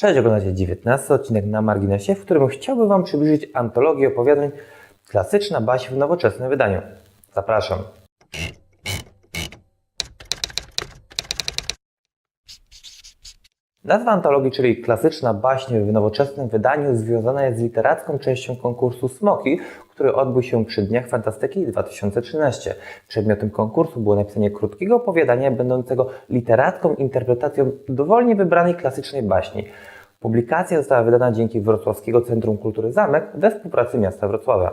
Cześć, oglądacie 19 odcinek na marginesie, w którym chciałbym Wam przybliżyć antologię opowiadań Klasyczna baśń w nowoczesnym wydaniu. Zapraszam. Nazwa antologii, czyli klasyczna baśń w nowoczesnym wydaniu, związana jest z literacką częścią konkursu Smoki, który odbył się przy Dniach Fantastyki 2013. Przedmiotem konkursu było napisanie krótkiego opowiadania będącego literacką interpretacją dowolnie wybranej klasycznej baśni. Publikacja została wydana dzięki Wrocławskiego Centrum Kultury Zamek we współpracy miasta Wrocławia.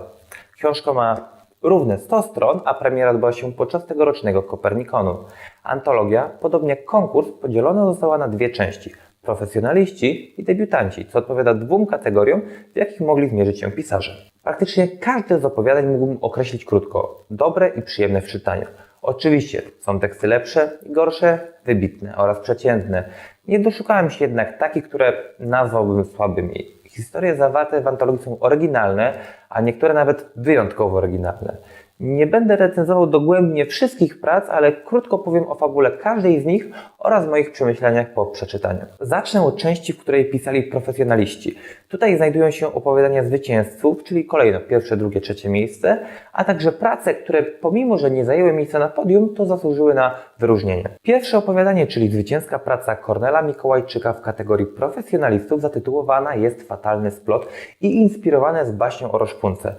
Książka ma równe 100 stron, a premiera odbyła się podczas tegorocznego Kopernikonu. Antologia, podobnie jak konkurs, podzielona została na dwie części – profesjonaliści i debiutanci, co odpowiada dwóm kategoriom, w jakich mogli zmierzyć się pisarze. Praktycznie każde z opowiadań mógłbym określić krótko – dobre i przyjemne w czytaniu. Oczywiście są teksty lepsze i gorsze, wybitne oraz przeciętne. Nie doszukałem się jednak takich, które nazwałbym słabymi. Historie zawarte w antologii są oryginalne, a niektóre nawet wyjątkowo oryginalne. Nie będę recenzował dogłębnie wszystkich prac, ale krótko powiem o fabule każdej z nich oraz moich przemyśleniach po przeczytaniu. Zacznę od części, w której pisali profesjonaliści. Tutaj znajdują się opowiadania zwycięzców, czyli kolejno pierwsze, drugie, trzecie miejsce, a także prace, które pomimo, że nie zajęły miejsca na podium, to zasłużyły na wyróżnienie. Pierwsze opowiadanie, czyli zwycięska praca Kornela Mikołajczyka w kategorii profesjonalistów zatytułowana jest Fatalny splot i inspirowane z baśnią o Roszpunce.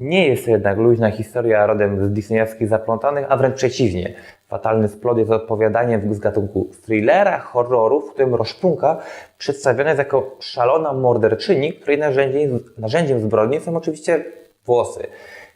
Nie jest to jednak luźna historia rodem z disneyowskich zaplątanych, a wręcz przeciwnie. Fatalny splot jest odpowiadaniem z gatunku thrillera, horroru, w którym Roszpunka przedstawiona jest jako szalona morderczyni, której narzędziem, narzędziem zbrodni są oczywiście włosy.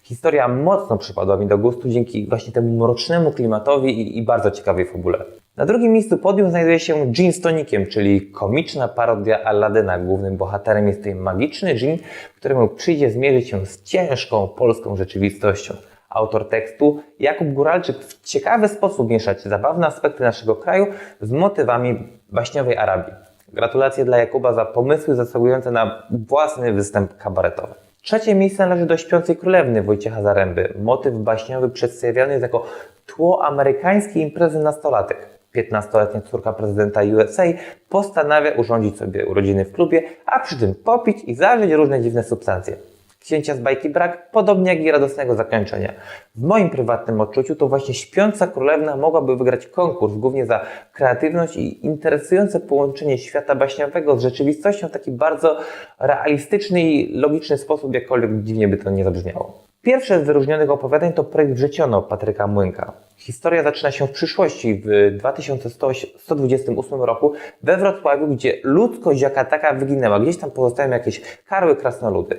Historia mocno przypadła mi do gustu dzięki właśnie temu mrocznemu klimatowi i, i bardzo ciekawej fabule. Na drugim miejscu podium znajduje się Jean z tonikiem, czyli komiczna parodia Aladyna. Głównym bohaterem jest tutaj magiczny Jean, któremu przyjdzie zmierzyć się z ciężką polską rzeczywistością. Autor tekstu Jakub Góralczyk w ciekawy sposób mieszać zabawne aspekty naszego kraju z motywami baśniowej Arabii. Gratulacje dla Jakuba za pomysły zasługujące na własny występ kabaretowy. Trzecie miejsce należy do Śpiącej Królewny Wojciecha Zaręby. Motyw baśniowy przedstawiany jest jako tło amerykańskiej imprezy nastolatek. 15-letnia córka prezydenta USA postanawia urządzić sobie urodziny w klubie, a przy tym popić i zażyć różne dziwne substancje. Księcia z bajki brak, podobnie jak i radosnego zakończenia. W moim prywatnym odczuciu to właśnie Śpiąca Królewna mogłaby wygrać konkurs, głównie za kreatywność i interesujące połączenie świata baśniowego z rzeczywistością w taki bardzo realistyczny i logiczny sposób, jakkolwiek dziwnie by to nie zabrzmiało. Pierwsze z wyróżnionych opowiadań to projekt Wrzeciono Patryka Młynka. Historia zaczyna się w przyszłości, w 2128 roku we Wrocławiu, gdzie ludzkość jaka taka wyginęła. Gdzieś tam pozostają jakieś karły krasnoludy.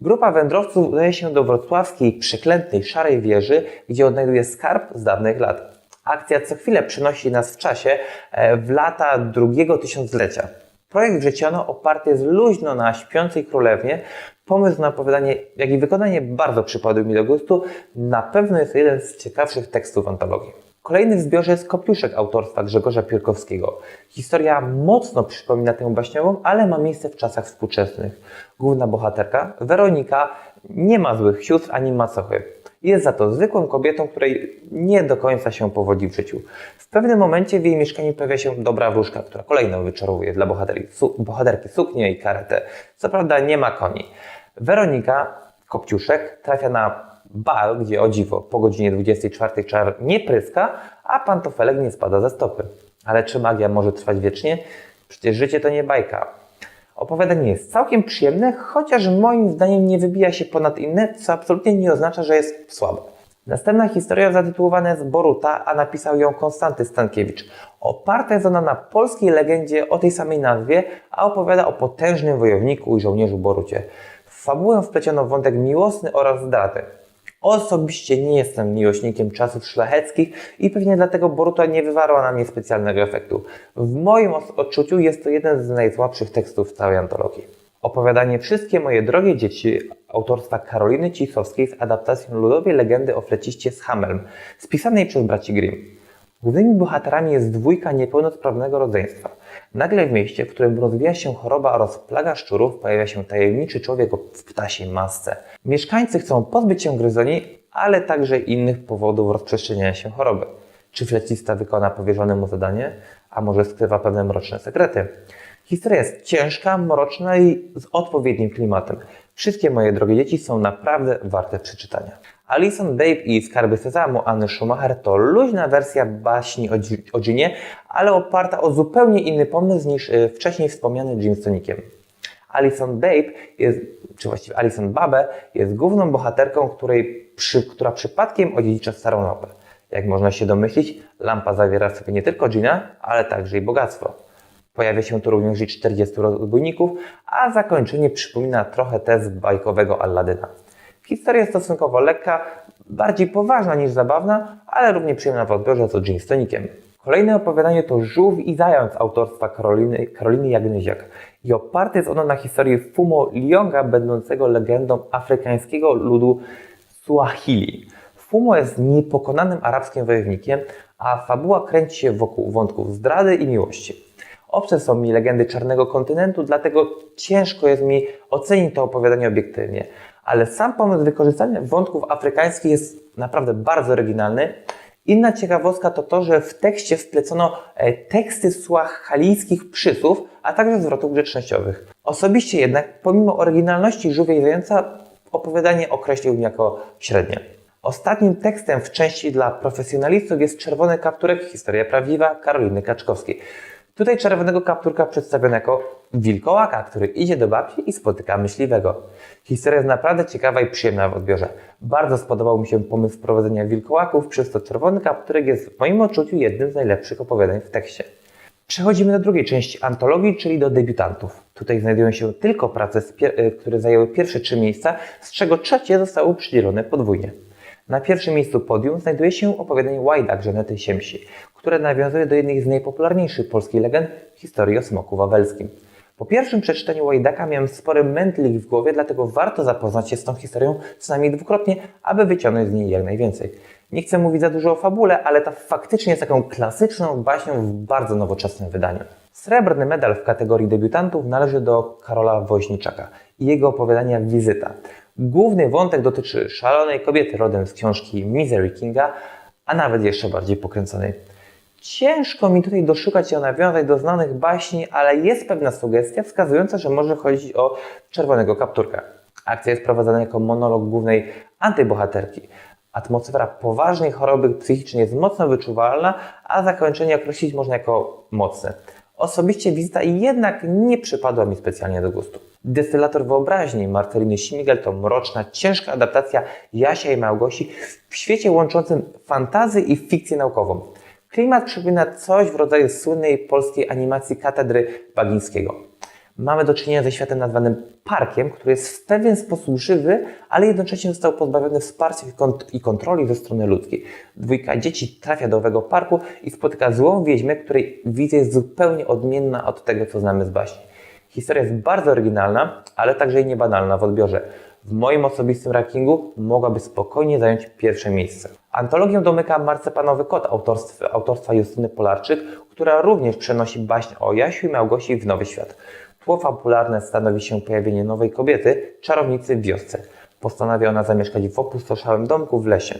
Grupa wędrowców udaje się do wrocławskiej przeklętej szarej wieży, gdzie odnajduje skarb z dawnych lat. Akcja co chwilę przenosi nas w czasie e, w lata drugiego tysiąclecia. Projekt Wrzeciono oparty jest luźno na śpiącej królewnie. Pomysł na opowiadanie, jak i wykonanie bardzo przypadły mi do gustu. Na pewno jest jeden z ciekawszych tekstów antologii. Kolejny w zbiorze jest Kopiuszek autorstwa Grzegorza Piórkowskiego. Historia mocno przypomina tę baśniową, ale ma miejsce w czasach współczesnych. Główna bohaterka, Weronika, nie ma złych sióstr ani macochy. Jest za to zwykłą kobietą, której nie do końca się powodzi w życiu. W pewnym momencie w jej mieszkaniu pojawia się dobra wróżka, która kolejno wyczarowuje dla bohaterki, su bohaterki suknię i karetę. Co prawda nie ma koni. Weronika Kopciuszek trafia na bal, gdzie o dziwo po godzinie 24 czar nie pryska, a pantofelek nie spada ze stopy. Ale czy magia może trwać wiecznie? Przecież życie to nie bajka. Opowiadanie jest całkiem przyjemne, chociaż moim zdaniem nie wybija się ponad inne, co absolutnie nie oznacza, że jest słabe. Następna historia zatytułowana jest Boruta, a napisał ją Konstanty Stankiewicz. Oparta jest ona na polskiej legendzie o tej samej nazwie, a opowiada o potężnym wojowniku i żołnierzu Borucie. W fabułę wpleciono wątek miłosny oraz zdrady. Osobiście nie jestem miłośnikiem czasów szlacheckich i pewnie dlatego Boruta nie wywarła na mnie specjalnego efektu. W moim odczuciu jest to jeden z najsłabszych tekstów całej antologii. Opowiadanie Wszystkie moje drogie dzieci autorstwa Karoliny Cisowskiej z adaptacją ludowej legendy o fleciście z Hamelm, spisanej przez braci Grimm. Głównymi bohaterami jest dwójka niepełnosprawnego rodzeństwa. Nagle w mieście, w którym rozwija się choroba oraz plaga szczurów, pojawia się tajemniczy człowiek w ptasiej masce. Mieszkańcy chcą pozbyć się gryzoni, ale także innych powodów rozprzestrzeniania się choroby. Czy flecista wykona powierzone mu zadanie, a może skrywa pewne mroczne sekrety? Historia jest ciężka, mroczna i z odpowiednim klimatem. Wszystkie moje drogie dzieci są naprawdę warte przeczytania. Alison Babe i Skarby Sezamu Anny Schumacher to luźna wersja baśni o, Dzi- ale oparta o zupełnie inny pomysł niż e, wcześniej wspomniany Jim z. Alison Babe, jest, czy właściwie Alison Babe, jest główną bohaterką, której, przy, która przypadkiem odziedzicza starą lampę. Jak można się domyślić, lampa zawiera w sobie nie tylko Gina, ale także i bogactwo. Pojawia się tu również i 40 rozbójników, a zakończenie przypomina trochę test bajkowego Alladyna. Historia stosunkowo lekka, bardziej poważna niż zabawna, ale równie przyjemna w odbiorze co Gin z. Kolejne opowiadanie to Żółw i Zając autorstwa Karoliny, Karoliny Jagnyziak i oparte jest ono na historii Fumo Lionga, będącego legendą afrykańskiego ludu Suahili. Fumo jest niepokonanym arabskim wojownikiem, a fabuła kręci się wokół wątków zdrady i miłości. Obce są mi legendy Czarnego Kontynentu, dlatego ciężko jest mi ocenić to opowiadanie obiektywnie. Ale sam pomysł wykorzystania wątków afrykańskich jest naprawdę bardzo oryginalny. Inna ciekawostka to to, że w tekście wplecono e, teksty słachalijskich przysłów, a także zwrotów grzecznościowych. Osobiście jednak, pomimo oryginalności Żółwie i Zająca, opowiadanie określiłbym jako średnie. Ostatnim tekstem w części dla profesjonalistów jest Czerwony Kapturek, historia prawdziwa Karoliny Kaczkowskiej. Tutaj czerwonego kapturka przedstawiono jako wilkołaka, który idzie do babci i spotyka myśliwego. Historia jest naprawdę ciekawa i przyjemna w odbiorze. Bardzo spodobał mi się pomysł wprowadzenia wilkołaków, przez to czerwony kapturek jest w moim odczuciu jednym z najlepszych opowiadań w tekście. Przechodzimy do drugiej części antologii, czyli do debiutantów. Tutaj znajdują się tylko prace, y, które zajęły pierwsze trzy miejsca, z czego trzecie zostało przydzielone podwójnie. Na pierwszym miejscu podium znajduje się opowiadanie Łajdak Żanety Siemsi, które nawiązuje do jednej z najpopularniejszych polskich legend historii o smoku wawelskim. Po pierwszym przeczytaniu Łajdaka miałem spory mętlik w głowie, dlatego warto zapoznać się z tą historią co najmniej dwukrotnie, aby wyciągnąć z niej jak najwięcej. Nie chcę mówić za dużo o fabule, ale ta faktycznie jest taką klasyczną baśnią w bardzo nowoczesnym wydaniu. Srebrny medal w kategorii debiutantów należy do Karola Woźniczaka i jego opowiadania Wizyta. Główny wątek dotyczy szalonej kobiety rodem z książki Misery Kinga, a nawet jeszcze bardziej pokręconej. Ciężko mi tutaj doszukać się nawiązań do znanych baśni, ale jest pewna sugestia wskazująca, że może chodzić o czerwonego kapturka. Akcja jest prowadzona jako monolog głównej antybohaterki. Atmosfera poważnej choroby psychicznej jest mocno wyczuwalna, a zakończenie określić można jako mocne. Osobiście wizyta jednak nie przypadła mi specjalnie do gustu. Destylator wyobraźni Marceliny Śmigel to mroczna, ciężka adaptacja Jasia i Małgosi w świecie łączącym fantazy i fikcję naukową. Klimat przypomina coś w rodzaju słynnej polskiej animacji Katedry Bagińskiego. Mamy do czynienia ze światem nazwanym parkiem, który jest w pewien sposób żywy, ale jednocześnie został pozbawiony wsparcia i kont- i kontroli ze strony ludzkiej. Dwójka dzieci trafia do owego parku i spotyka złą wieźmę, której wizja jest zupełnie odmienna od tego, co znamy z baśni. Historia jest bardzo oryginalna, ale także i niebanalna w odbiorze. W moim osobistym rankingu mogłaby spokojnie zająć pierwsze miejsce. Antologię domyka Marcepanowy Kot autorstwa, autorstwa Justyny Polarczyk, która również przenosi baśń o Jasiu i Małgosi w nowy świat. Tło fabularne stanowi się pojawienie nowej kobiety, czarownicy w wiosce. Postanawia ona zamieszkać w opustoszałym domku w lesie.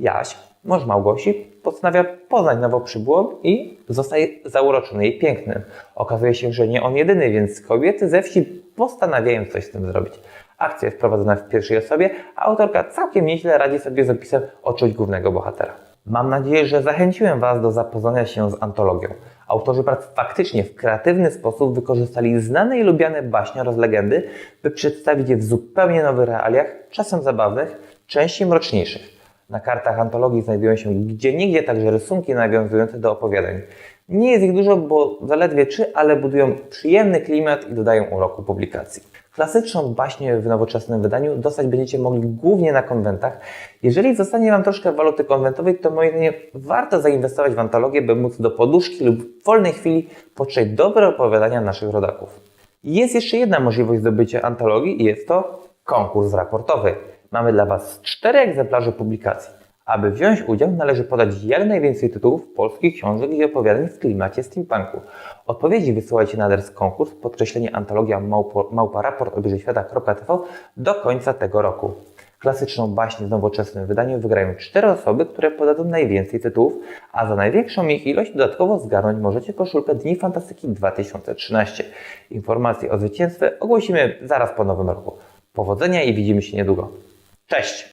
Jaś, mąż Małgosi, postanawia poznać nowo przybyłą i zostaje zauroczony jej pięknym. Okazuje się, że nie on jedyny, więc kobiety ze wsi postanawiają coś z tym zrobić. Akcja jest prowadzona w pierwszej osobie, a autorka całkiem nieźle radzi sobie z opisem odczuć głównego bohatera. Mam nadzieję, że zachęciłem Was do zapoznania się z antologią. Autorzy prac faktycznie w kreatywny sposób wykorzystali znane i lubiane baśnie oraz legendy, by przedstawić je w zupełnie nowych realiach, czasem zabawnych, częściej mroczniejszych. Na kartach antologii znajdują się gdzieniegdzie także rysunki nawiązujące do opowiadań. Nie jest ich dużo, bo zaledwie trzy, ale budują przyjemny klimat i dodają uroku publikacji. Klasyczną baśnię w nowoczesnym wydaniu dostać będziecie mogli głównie na konwentach. Jeżeli zostanie Wam troszkę waluty konwentowej, to moim zdaniem warto zainwestować w antologię, by móc do poduszki lub w wolnej chwili poczytać dobre opowiadania naszych rodaków. Jest jeszcze jedna możliwość zdobycia antologii i jest to konkurs raportowy. Mamy dla Was cztery egzemplarze publikacji. Aby wziąć udział, należy podać jak najwięcej tytułów polskich książek i opowiadań w klimacie steampunku. Odpowiedzi wysyłajcie na adres konkurs, podkreślenie antologia małpo, małparaport świata.tv do końca tego roku. Klasyczną baśń w nowoczesnym wydaniu wygrają cztery osoby, które podadzą najwięcej tytułów, a za największą ich ilość dodatkowo zgarnąć możecie koszulkę Dni Fantastyki 2013. Informacje o zwycięstwie ogłosimy zaraz po nowym roku. Powodzenia i widzimy się niedługo. Cześć!